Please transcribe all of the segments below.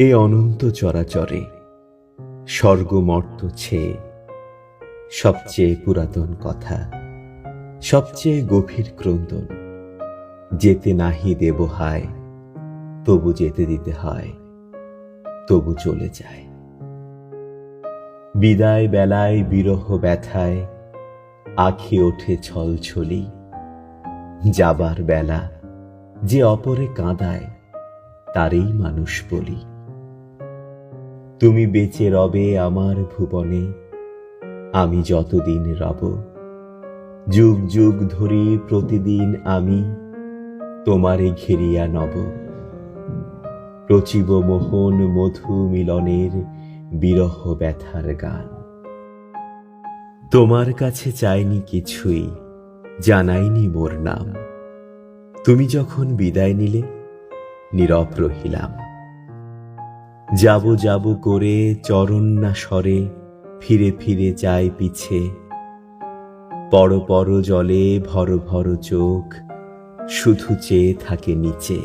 এ অনন্ত চরাচরে স্বর্গমর্ত ছেয়ে সবচেয়ে পুরাতন কথা, সবচেয়ে গভীর ক্রন্দন। যেতে নাহি দেব হায়, তবু যেতে দিতে হয়, তবু চলে যায়। বিদায় বেলায় বিরহ ব্যথায়, আখি ওঠে ছলছলি যাবার বেলা যে অপরে কাঁদায়, তারই মানুষ বলি। তুমি বেঁচে রবে আমার ভুবনে, আমি যতদিন রব। যুগ যুগ ধরে প্রতিদিন আমি তোমারে ঘেরিয়া নব। রচিব মোহন মধু মিলনের বিরহ ব্যথার গান। তোমার কাছে চাইনি কিছুই, জানাইনি মোর নাম। তুমি যখন বিদায় নিলে, নীরব রহিলাম। যাব যাব করে চরণ না সরে, ফিরে ফিরে যাই পিছে। পর পর জলে ভর ভর চোখ, শুধু চেয়ে থাকে নিচে।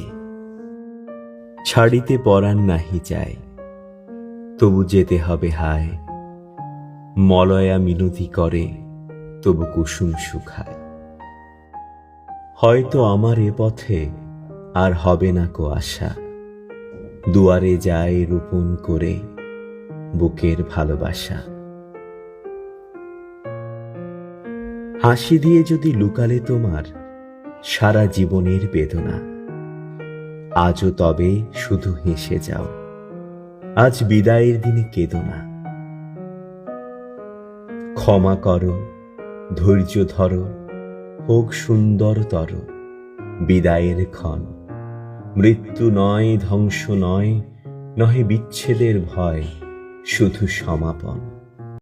ছাড়িতে পরাণ নাহি যায় তবু যেতে হবে হায়। মলয়া মিনতি করে, তবু কুসুম শুকায় হয়তো আমার এ পথে আর হবে না কো আশা। দুয়ারে যায় রোপণ করে বুকের ভালোবাসা। হাসি দিয়ে যদি লুকালে তোমার সারা জীবনের বেদনা, আজও তবে শুধু হেসে যাও। আজ বিদায়ের দিনে কেঁদো না। ক্ষমা করো, ধৈর্য ধরো, হোক সুন্দরতর বিদায়ের ক্ষণ। মৃত্যু নয় ধ্বংস নয় নহে বিচ্ছেদের ভয় শুধু সমাপন।